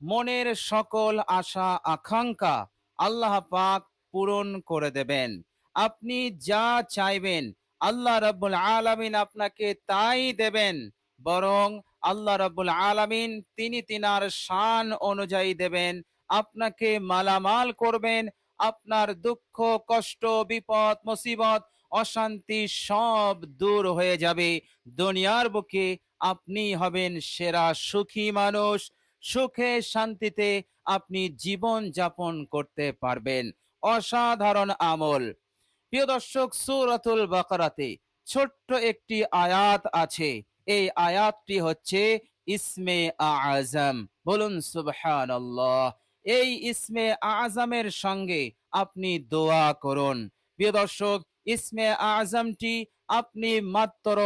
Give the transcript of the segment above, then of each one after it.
মনের সকল আশা, আকাঙ্ক্ষা আল্লাহ পাক পূরণ করে দেবেন। আপনি যা চাইবেন আল্লাহ রাব্বুল আলামিন আপনাকে তাই দেবেন। বরং আল্লাহ রাব্বুল আলামিন তিনি তিনার শান অনুযায়ী দেবেন। আপনাকে মালামাল করবেন। আপনার দুঃখ, কষ্ট, বিপদ, মুসিবত, অশান্তি সব দূর হয়ে যাবে। দুনিয়ার বুকে আপনি হবেন সেরা সুখী মানুষ। সুখে শান্তিতে আপনি জীবন যাপন করতে পারবেন। অসাধারণ আমল। প্রিয় দর্শক, সুরাতুল বাকারাতে ছোট্ট একটি আয়াত আছে। এই আয়াতটি হচ্ছে, ইসমে আজম বলুন, সুবহানাল্লাহ। এই ইসমে আজমের সঙ্গে আপনি দোয়া করুন। প্রিয় দর্শক, ইসমে আজমটি আপনি মাত্র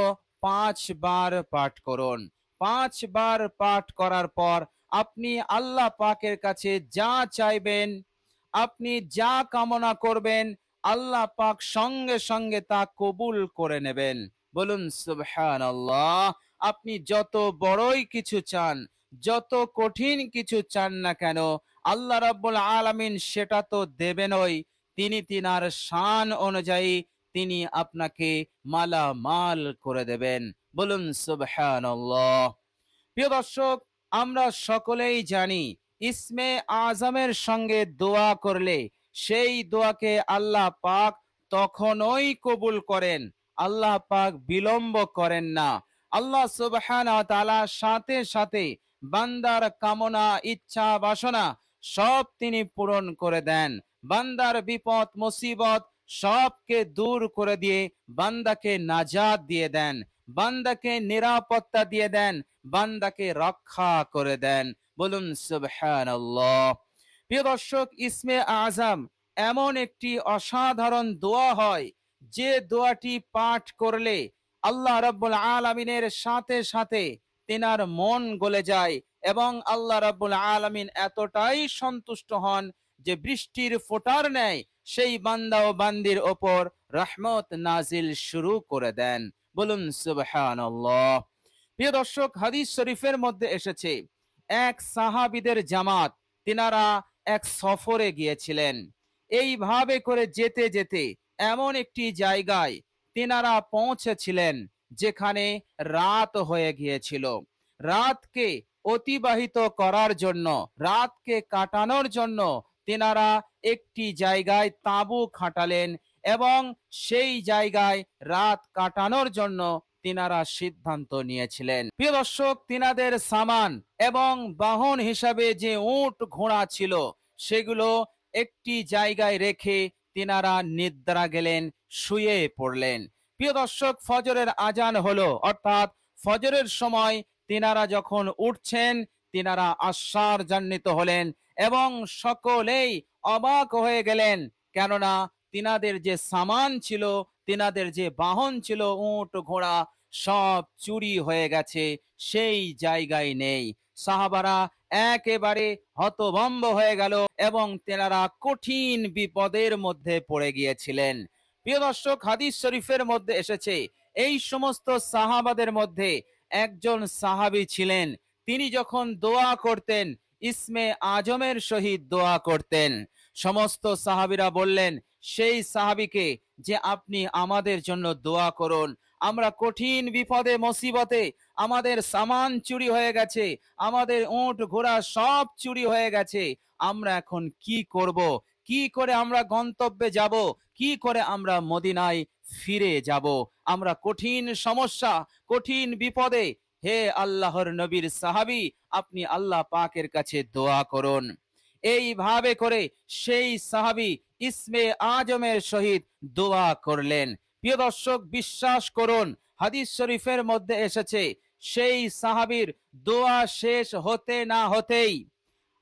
পাঁচ বার পাঠ করুন। পাঁচ বার পাঠ করার পর আপনি আল্লাহ পাকের কাছে যা চাইবেন, আপনি যা কামনা করবেন, আল্লাহ পাক সঙ্গে সঙ্গে তা কবুল করে নেবেন। বলুন, সুবহানাল্লাহ, আপনি যত বড়ই কিছু চান, যত কঠিন কিছু চান না কেন, আল্লাহ রাব্বুল আলামিন সেটা তো দেবেনই। তিনি তিনার শান অনুযায়ী তিনি আপনাকে মালা মাল করে দেবেন। বলুন, সুবহানাল্লাহ। প্রিয় দর্শক আমরা সকলেই জানি, ইসমে আজমের সঙ্গে দোয়া করলে সেই দোয়াকে আল্লাহ পাক তখনই কবুল করেন। আল্লাহ পাক বিলম্ব করেন না। আল্লাহ সুবহানাহু ওয়া সাথে সাথে বান্দার কামনা, ইচ্ছা, বাসনা সব তিনি পূরণ করে দেন। বান্দার বিপদ, মুসিবত সবকে দূর করে দিয়ে বান্দাকে নাজাদ দিয়ে দেন। বান্দাকে নিরাপত্তা দিয়ে দেন, বান্দাকে রক্ষা করে দেন। বলুন, সুবহানাল্লাহ। প্রিয় দর্শক, ইসমে আজম এমন একটি অসাধারণ দোয়া হয়, যে দোয়াটি পাঠ করলে আল্লাহ রাব্বুল আলামিনের সাথে সাথে তেনার মন গলে যায় এবং আল্লাহ রাব্বুল আলামিন এতটাই সন্তুষ্ট হন যে বৃষ্টির ফোটার ন্যায় সেই বান্দা ও বান্দির ওপর রহমত নাজিল শুরু করে দেন। বলুন, সুবহানাল্লাহ। প্রিয় দর্শক, হাদিস শরীফের মধ্যে এসেছে, এক সাহাবিদের জামাত, তিনারা এক সফরে গিয়েছিলেন। এইভাবে করে যেতে যেতে এমন একটি জায়গায় তিনারা পৌঁছেছিলেন, যেখানে রাত হয়ে গিয়েছিল। রাতকে অতিবাহিত করার জন্য, রাতকে কাটানোর জন্য তিনারা একটি জায়গায় তাঁবু খাটালেন এবং সেই জায়গায় রাত কাটানোর জন্য তিনারা সিদ্ধান্ত নিয়েছিলেন। প্রিয় দর্শক, তিনাদের সামান এবং বাহন হিসাবে যে উট ঘোড়া ছিল, সেগুলো একটি জায়গায় রেখে তিনারা নিদ্রা গেলেন, শুয়ে পড়লেন। প্রিয় দর্শক, ফজরের আজান হলো, অর্থাৎ ফজরের সময় তিনারা যখন উঠছেন, তিনারা আশ্বারজান্বিত হলেন এবং সকলেই অবাক হয়ে গেলেন। কেননা তিনাদের যে সামান ছিল, তিনাদের যে বাহন ছিল, উট ঘোড়া সব চুরি হয়ে গেছে, সেই জায়গায় নেই। সাহাবারা একেবারে হতভম্ব হয়ে গেল এবং তেনারা কঠিন বিপদের মধ্যে পড়ে গিয়েছিলেন। প্রিয় দর্শক, হাদিস শরীফের মধ্যে এসেছে, এই সমস্ত সাহাবাদের মধ্যে একজন সাহাবী ছিলেন। তিনি যখন দোয়া করতেন, ইসমে আজমের সহিত দোয়া করতেন। সমস্ত সাহাবীরা বললেন সেই সাহাবিকে যে আপনি আমাদের জন্য দোয়া করুন। আমরা কঠিন বিপদে, মুসিবতে, আমাদের সামান চুরি হয়ে গেছে, আমাদের উট ঘোড়া সব চুরি হয়ে গেছে। আমরা এখন কি করব? কি করে আমরা গন্তব্যে যাব? কি করে আমরা মদিনায় ফিরে যাব? আমরা কঠিন সমস্যা, কঠিন বিপদে। হে আল্লাহর নবীর সাহাবী, আপনি আল্লাহ পাকের কাছে দোয়া করুন। এইভাবে করে সেই সাহাবী ইসমে আজমের সহিত দোয়া করলেন। প্রিয় দর্শক, বিশ্বাস করুন, হাদিস শরীফের মধ্যে এসেছে, সেই সাহাবীর দোয়া শেষ হতে না হতেই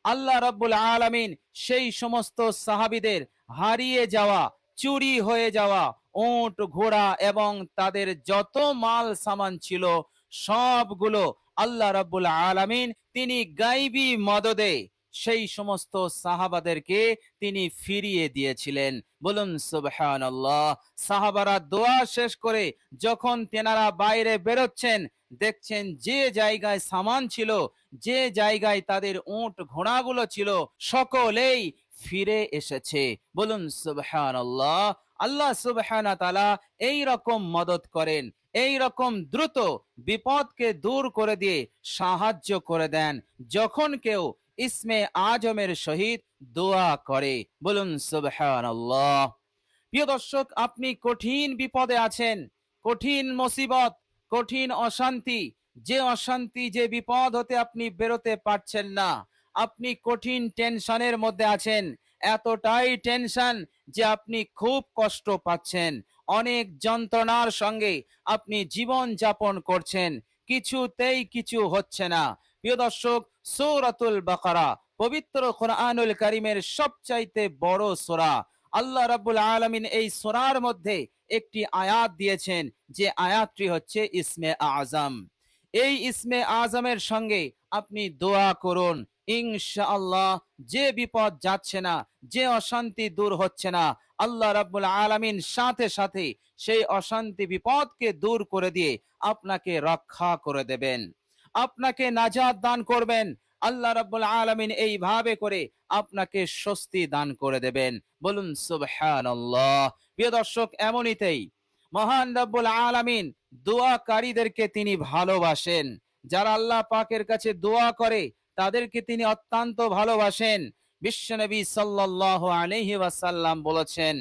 আল্লাহ রাব্বুল আলামিন সেই সমস্ত সাহাবীদের হারিয়ে যাওয়া, চুরি হয়ে যাওয়া উট ঘোড়া এবং তাদের যত মাল সামান ছিল, সবগুলো আল্লাহ রাব্বুল আলামিন তিনি গাইবি মদদে সেই সমস্ত সাহাবাদেরকে তিনি ফিরিয়ে দিয়েছিলেন। বলুন, সুবহানাল্লাহ। সাহাবারা দোয়া শেষ করে যখন তেনারা বাইরে বেরোচ্ছেন, দেখছেন যে জায়গায় সামান ছিল, যে জায়গায় তাদের উট ঘোড়াগুলো ছিল, সকলেই ফিরে এসেছে। বলুন সুবহান আল্লাহ আল্লাহ সুবহানা তালা এই রকম মদত করেন এই রকম দ্রুত বিপদকে দূর করে দিয়ে সাহায্য করে দেন। যখন কেউ ইসমে আজমের সহিত দোয়া করে। বলুন প্রিয় দর্শক, আপনি কঠিন বিপদে আছেন, কঠিন মুসিবত, কঠিন অশান্তি, যে অশান্তি, যে বিপদ হতে আপনি বেরোতে পারছেন না, আপনি কঠিন টেনশনের মধ্যে আছেন, এতটাই টেনশন যে আপনি খুব কষ্ট পাচ্ছেন। অনেক যন্ত্রণার সঙ্গে আপনি জীবন যাপন করছেন, কিছুতেই কিছু হচ্ছে না। প্রিয় দর্শক, সৌরাতুল বাকারা, পবিত্র কোরআনুল কারিমের সবচাইতে বড় সোরা। আল্লাহ রাব্বুল আলামিন এই সোরার মধ্যে একটি আয়াত দিয়েছেন, যে আয়াতটি হচ্ছে ইসমে আজম। এই ইসমে আজমের সঙ্গে আপনি দোয়া করুন, ইনশাআল্লাহ যে বিপদ যাচ্ছে না, যে অশান্তি দূর হচ্ছে না, আল্লাহ রাব্বুল আলামিন সাথে সাথে সেই অশান্তি বিপদকে দূর করে দিয়ে আপনাকে রক্ষা করে দেবেন। আপনাকে নাজাত দান করবেন। আল্লাহ রাব্বুল আলামিন এইভাবে করে আপনাকে স্বস্তি দান করে দেবেন। বলুন, সুবহানাল্লাহ। প্রিয় দর্শক, এমনিতেই মহান রাব্বুল আলামিন দোয়াকারীদেরকে তিনি ভালোবাসেন। যারা আল্লাহ পাকের কাছে দোয়া করে, তাদেরকে তিনি অত্যন্ত ভালোবাসেন। বিশ্বনবী সাল্লাল্লাহু আলাইহি ওয়াসাল্লাম বলেছেন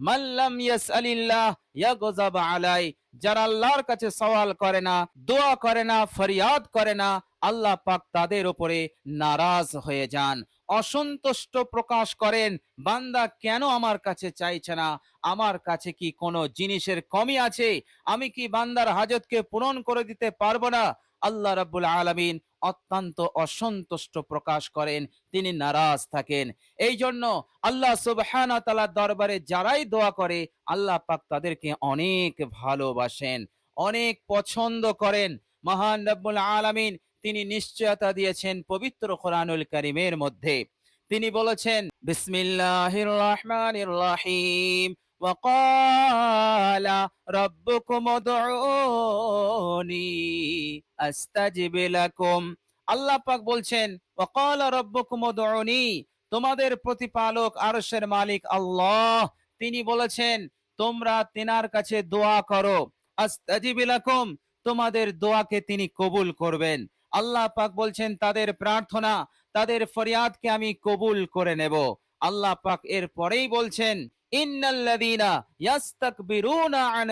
মাল্লাম ইয়াসআলিল্লাহ, ইয়াগযাব আলাই যারা আল্লাহর কাছে সওয়াল করে না, দোয়া করে না, ফরিয়াদ করে না, আল্লাহ পাক তাদের ওপরে নারাজ হয়ে যান। অসন্তুষ্ট প্রকাশ করেন, বান্দা কেন আমার কাছে চাইছে না? আমার কাছে কি কোনো জিনিসের কমি আছে? আমি কি বান্দার হাজতকে পূরণ করে দিতে পারব না? আল্লাহ রাব্বুল আলামিন অত্যন্ত অসন্তুষ্ট প্রকাশ করেন। তিনি নারাজ থাকেন। এই জন্য আল্লাহ সুবহানাহু ওয়া দরবারে যারাই দোয়া করে, আল্লাহ পাক তাদেরকে অনেক ভালোবাসেন, অনেক পছন্দ করেন। মহান রব্বুল আলামিন তিনি নিশ্চয়তা দিয়েছেন পবিত্র কোরআনুল করিমের মধ্যে। তিনি বলেছেন, বিসমিল্লাহির রহমানির রহিম। وقال ربكم ادعوني استجب لكم আল্লাহ পাক বলছেন وقال ربكم ادعوني তোমাদের প্রতিপালক আরশের মালিক আল্লাহ তিনি বলেছেন তোমরা তিনার কাছে দোয়া করো আস্তাজিব লাকুম তোমাদের দোয়াকে তিনি কবুল করবেন আল্লাহ পাক বলছেন তাদের প্রার্থনা তাদের ফরিয়াদকে আমি কবুল করে নেব আল্লাহ পাক এর পরেই বলছেন ইন্নাল্লাযীনা ইয়াস্তাকবিরুনা আন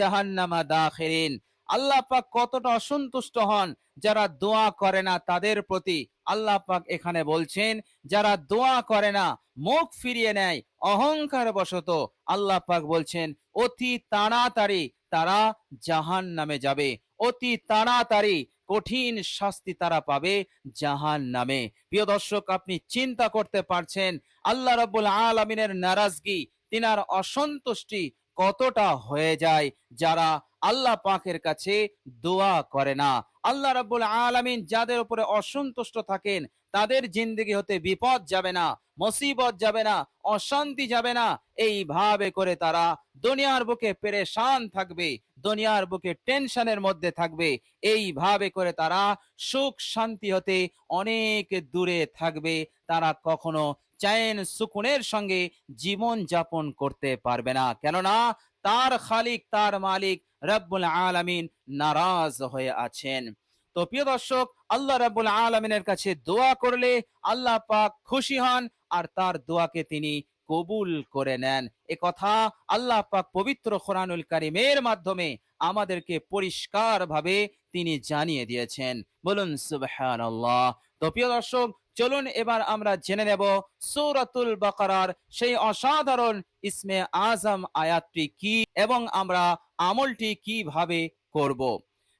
জাহান্নামা দাখিরিন। আল্লাহ পাক কতটা অসন্তুষ্ট হন যারা দোয়া করে না তাদের প্রতি। আল্লাহ পাক এখানে বলছেন, যারা দোয়া করে না, মুখ ফিরিয়ে নেয়, অহংকার বশত আল্লাহ পাক বলছেন, অতি তাড়াতাড়ি তারা জাহান নামে যাবে। অতি তাড়াতাড়ি কঠিন শাস্তি তারা পাবে জাহান নামে। প্রিয় দর্শক, আপনি চিন্তা করতে পারছেন, আল্লাহ রব্বুল আলমিনের নারাজগি, তিনার অসন্তুষ্টি কতটা হয়ে যায়, যারা আল্লাহ পাকের কাছে দোয়া করে না। আল্লাহ রাব্বুল আলামিন যাদের উপরে অসন্তুষ্ট থাকেন তাদের জিন্দগি হতে বিপদ যাবে না, মুসিবত যাবে না, অশান্তি যাবে না। এইভাবে করে তারা দুনিয়ার বুকে পেরেশান থাকবে, দুনিয়ার বুকে টেনশনের মধ্যে থাকবে। এইভাবে করে তারা সুখ শান্তি হতে অনেক দূরে থাকবে। তারা কখনো চায়েন সুকুনের সঙ্গে জীবন যাপন করতে পারবে না। কেননা তার খালিক, তার মালিক রব্বুল আলামিন নারাজ হয়ে আছেন। তো প্রিয় দর্শক, আল্লাহ রাব্বুল আলামিনের কাছে দোয়া করলে আল্লাহ পাক খুশি হন আর তার দোয়াকে তিনি কবুল করে নেন। এ কথা আল্লাহ পাক পবিত্র কোরআনুল কারিমের মাধ্যমে আমাদেরকে পরিষ্কার ভাবে তিনি জানিয়ে দিয়েছেন। বলুন, সুবহানাল্লাহ। তো প্রিয় দর্শক, চলুন এবার আমরা জেনে নেব সূরাতুল বাকারার সেই অসাধারণ ইসমে আজম আয়াতটি কি এবং আমরা আমলটি কীভাবে করব।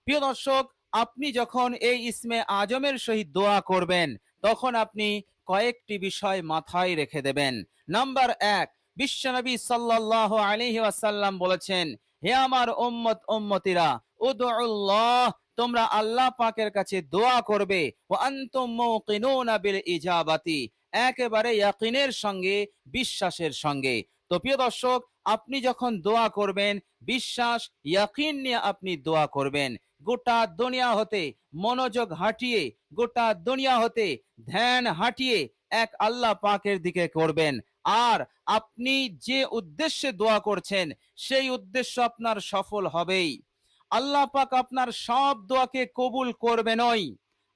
প্রিয় দর্শক আপনি যখন এই ইসমে আজমের সহিত দোয়া করবেন, তখন আপনি কয়েকটি বিষয় মাথায় রেখে দেবেন। নাম্বার এক বিশ্বনবী সাল্লাল্লাহু আলাইহি ওয়াসাল্লাম বলেছেন, হে আমার উম্মত উম্মতিরা, উদউল্লাহ, তোমরা আল্লাহ পাকের কাছে দোয়া করবে ও আনতুম মুকিনুনা বিল ইজাবাতি, একেবারে ইয়াকিনের সঙ্গে, বিশ্বাসের সঙ্গে। তো প্রিয় দর্শক, আপনি যখন দোয়া করবেন, বিশ্বাস, ইয়াকিন নিয়ে আপনি দোয়া করবেন। গোটা দুনিয়া হতে মনোযোগ হাঁটিয়ে, গোটা দুনিয়া হতে ধ্যান হাঁটিয়ে এক আল্লাহ পাকের দিকে করবেন। আর আপনি যে উদ্দেশ্যে দোয়া করছেন, সেই উদ্দেশ্য আপনার সফল হবেই। আল্লাহ পাক আপনার সব দোয়াকে কবুল করবে নয়।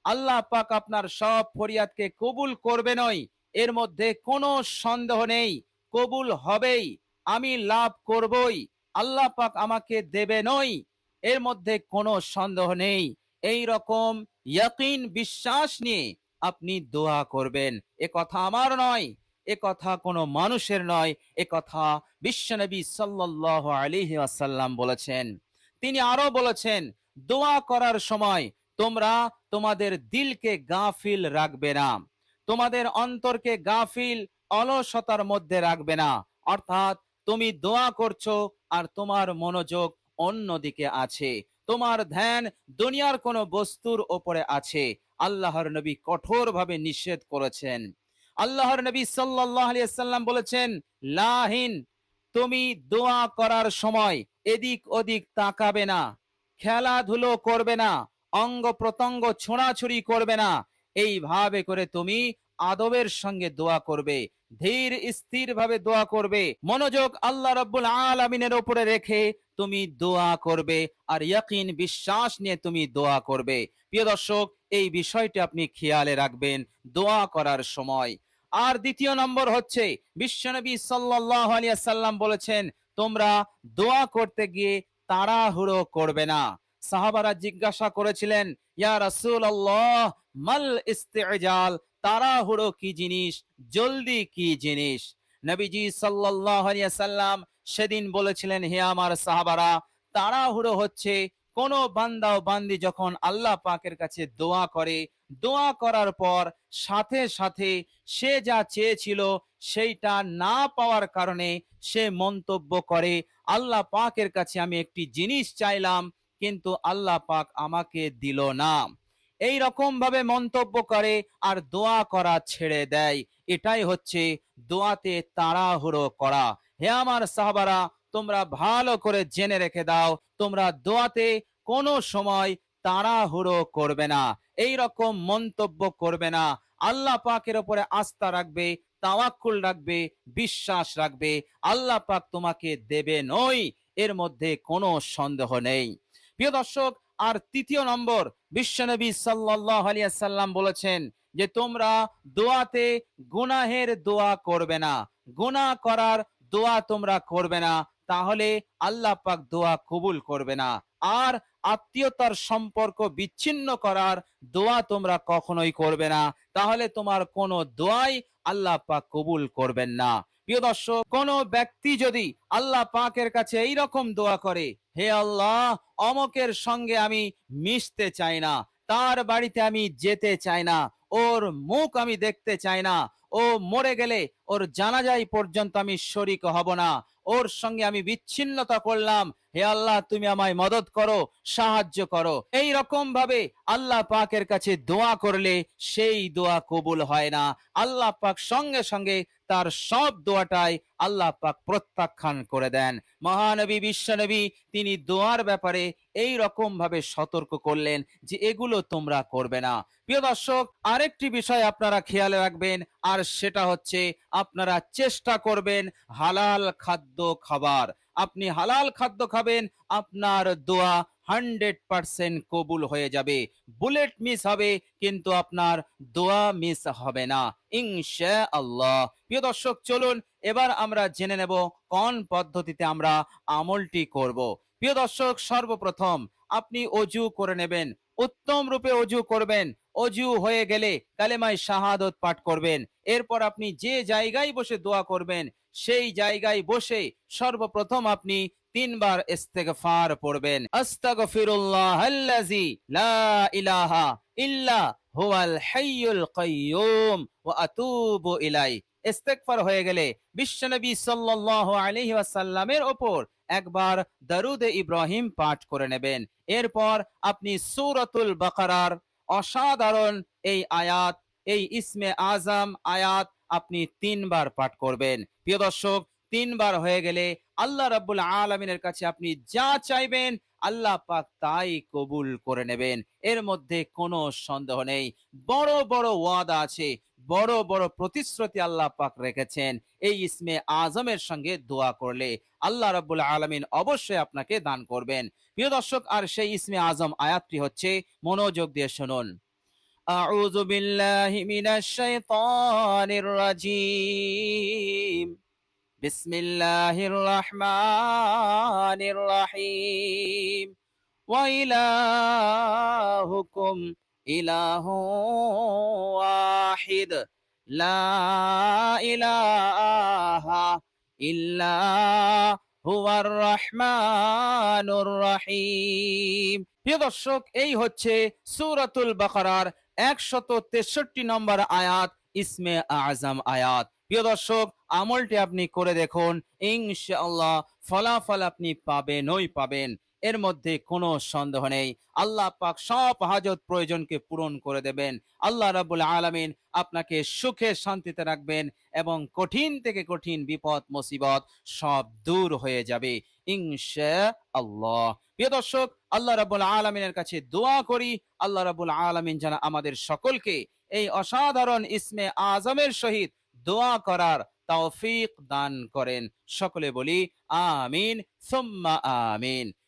আল্লাহ পাক আপনার সব ফরিয়াদকে কবুল করবে নয়। এর মধ্যে কোনো সন্দেহ নেই, কবুল হবেই, আমি লাভ করবই। আল্লাহ পাক আমাকে দেবে নয়। এর মধ্যে কোনো সন্দেহ নেই। এই রকম ইয়াকিন বিশ্বাস নিয়ে আপনি দোয়া করবেন। এ কথা আমার নয়, এ কথা কোনো মানুষের নয়, এ কথা বিশ্বনবী সাল্লাল্লাহু আলাইহি ওয়াসাল্লাম বলেছেন। তিনি আরও বলেছেন, দোয়া করার সময় তোমরা তোমাদের দিলকে গাফিল রাখবে না। তোমাদের অন্তরকে গাফিল অলসতার মধ্যে রাখবে না। অর্থাৎ তুমি দোয়া করছ আর তোমার মনোযোগ অন্যদিকে আছে। তোমার ধ্যান দুনিয়ার কোনো বস্তুর ওপরে আছে। আল্লাহর নবী কঠোরভাবে নিষেধ করেছেন। আল্লাহর নবী সাল্লাম বলেছেন, লাহিন, তুমি দোয়া করার সময় এদিক ওদিক তাকাবে না, খেলাধুলো করবে না অঙ্গ প্রত্যঙ্গ ছোঁড়াছুড়ি করবে না। এইভাবে করে তুমি আদবের সঙ্গে দোয়া করবে, ধীর স্থির ভাবে দোয়া করবে, মনোযোগ আল্লাহ রব্বুল আলমিনের উপরে রেখে তুমি দোয়া করবে আর ইয়াকিন বিশ্বাস নিয়ে তুমি দোয়া করবে। প্রিয় দর্শক, এই বিষয়টি আপনি খেয়ালে রাখবেন, দোয়া করার সময়। আর দ্বিতীয় নম্বর হচ্ছে, বিশ্বনবী সাল্লাল্লাহু আলাইহি সাল্লাম বলেছেন, তোমরা দোয়া করতে গিয়ে তাড়াহুড়ো করবে না। সাহাবারা জিজ্ঞাসা করেছিলেন, ইয়া রাসূলুল্লাহ, মাল ইস্তিজাল, তাড়াহুড়ো কি জিনিস? জলদি কি জিনিস? নবীজি সাল্লাল্লাহু আলাইহি সাল্লাম সেদিন বলেছিলেন, হে আমার সাহাবারা, তাড়াহুড়ো হচ্ছে। কোন বান্দা ও বান্দি যখন আল্লাহ পাকের কাছে দোয়া করে, দোয়া করার পর সাথে সাথে সে যা চেয়েছিল সেইটা না পাওয়ার কারণে সে মন্তব্য করে, আল্লাহ পাকের কাছে আমি একটি জিনিস চাইলাম, কিন্তু আল্লাহ পাক আমাকে দিল না। এই রকম ভাবে মন্তব্য করে আর দোয়া করা ছেড়ে দেয়। এটাই হচ্ছে দোয়াতে তাড়াহুড়ো করা। হে আমার সাহাবারা, তোমরা ভালো করে জেনে রেখে দাও, তোমরা দোয়াতে কোনো সময় তাড়াহুড়ো করবে না এই রকম মন্তব্য করবে না। আল্লাহ পাকের উপরে আস্থা রাখবে, তাওয়াক্কুল রাখবে, বিশ্বাস রাখবে, আল্লাহ পাক তোমাকে দেবে নই, এর মধ্যে কোনো সন্দেহ নেই। প্রিয় দর্শক, আর তৃতীয় নম্বর, বিশ্বনবী সাল্লাল্লাহু আলাইহি সাল্লাম বলেছেন যে তোমরা দোয়াতে গুনাহের দোয়া করবে না। গুনাহ করার দোয়া তোমরা করবে না, তাহলে আল্লাহ পাক দোয়া কবুল করবে না। আর আত্মীয়তার সম্পর্ক বিচ্ছিন্ন করার দোয়া তোমরা কখনোই করবে না, তাহলে তোমার কোনো দোয়াই আল্লাহ পাক কবুল করবেন না। প্রিয় দর্শক, কোন ব্যক্তি যদি আল্লাহ পাকের কাছে এই রকম দোয়া করে, হে আল্লাহ, অমকের সঙ্গে আমি মিশতে চাই না, তার বাড়িতে আমি যেতে চাই না, ওর মুখ আমি দেখতে চাই না, ও মরে গেলে ওর জানাজাই পর্যন্ত আমি শরিক হব না। ওর সঙ্গে আমি বিচ্ছিন্নতা করলাম। হে আল্লাহ, তুমি আমায় মদত করো, সাহায্য করো। এই রকম ভাবে আল্লাহ পাকের কাছে দোয়া করলে সেই দোয়া কবুল হয় না। আল্লাহ পাক সঙ্গে সঙ্গে তার সব দোয়াটাই আল্লাহ পাক প্রত্যাখ্যান করে দেন। মহানবী, বিশ্বনবী, তিনি দোয়ার ব্যাপারে এই রকম ভাবে সতর্ক করলেন যে এগুলো তোমরা করবে না। প্রিয় দর্শক, আরেকটি বিষয় আপনারা খেয়াল রাখবেন, আর সেটা হচ্ছে আপনারা চেষ্টা করবেন হালাল খাদ্য খাবার। আপনি হালাল খাদ্য খাবেন, আপনার দোয়া হান্ড্রেড পার্সেন্ট কবুল হয়ে যাবে। বুলেট মিস হবে, কিন্তু আপনার দোয়া মিস হবে না। ইনশা আল্লাহ প্রিয় দর্শক, চলুন এবার আমরা জেনে নেব কোন পদ্ধতিতে আমরা আমলটি করব। প্রিয় দর্শক, সর্বপ্রথম আপনি অজু করে নেবেন। উত্তম রূপে অজু করবেন। অজু হয়ে গেলে কালেমায় শাহাদত পাঠ করবেন। এরপর আপনি যে জায়গায় বসে দোয়া করবেন সেই জায়গায় বসে সর্বপ্রথম আপনি তিনবার ইস্তেগফার পড়বেন। আস্তাগফিরুল্লাহ আল্লাযী লা ইলাহা ইল্লা হুয়াল হাইয়ুল কাইয়্যুম ওয়া আতুবু ইলাই ইস্তেগফার হয়ে গেলে বিশ্বনবী সাল্লাল্লাহু আলাইহি ওয়াসাল্লামের উপর একবার দরুদে ইব্রাহিম পাঠ করে নেবেন। এরপর আপনি সূরাতুল বাকারার অসাধারণ এই আয়াত, এই ইসমে আজম আয়াত আপনি তিনবার পাঠ করবেন। প্রিয় দর্শক, তিনবার হয়ে গেলে আল্লাহ রাব্বুল আলামিনের কাছে আপনি যা চাইবেন, আল্লাহ পাক তাই কবুল করে নেবেন। এর মধ্যে কোনো সন্দেহ নেই। বড় বড় ওয়াদা আছে, বড় বড় প্রতিশ্রুতি আল্লাহ পাক রেখেছেন। এই ইসমে আজমের সঙ্গে দোয়া করলে আল্লাহ রাব্বুল আলামিন অবশ্যই আপনাকে দান করবেন। প্রিয় দর্শক, আর সেই ইসমে আজম আয়াতটি হচ্ছে, মনোযোগ দিয়ে শুনুন। أعوذ بالله من الشيطان الرجيم بسم الله الرحمن الرحيم وإلهكم إله واحد لا إله إلا هو الرحمن الرحيم প্রিয় দর্শক এই হচ্ছে সূরাতুল বাকারার একশত তেষট্টি নম্বর আয়াত, ইসমে আজম আয়াত। প্রিয় দর্শক, আমলটি আপনি করে দেখুন, ইনশাআল্লাহ ফলাফল আপনি পাবেন, ওই পাবেন। এর মধ্যে কোনো সন্দেহ নেই। আল্লাহ পাক সব হাজত প্রয়োজনকে পূরণ করে দেবেন। আল্লাহ রাবুল আলামিন আপনাকে সুখে শান্তিতে রাখবেন এবং কঠিন থেকে কঠিন বিপদ, মুসিবত সব দূর হয়ে যাবে। ইনশা আল্লাহ প্রিয় দর্শক, আল্লাহ রাবুল আলমিনের কাছে দোয়া করি। আল্লাহ রাবুল আলমিন যেন আমাদের সকলকে এই অসাধারণ ইসমে আজমের সহিত দোয়া করার তৌফিক দান করেন। সকলে বলি, আমিন, সুম্মা আমিন।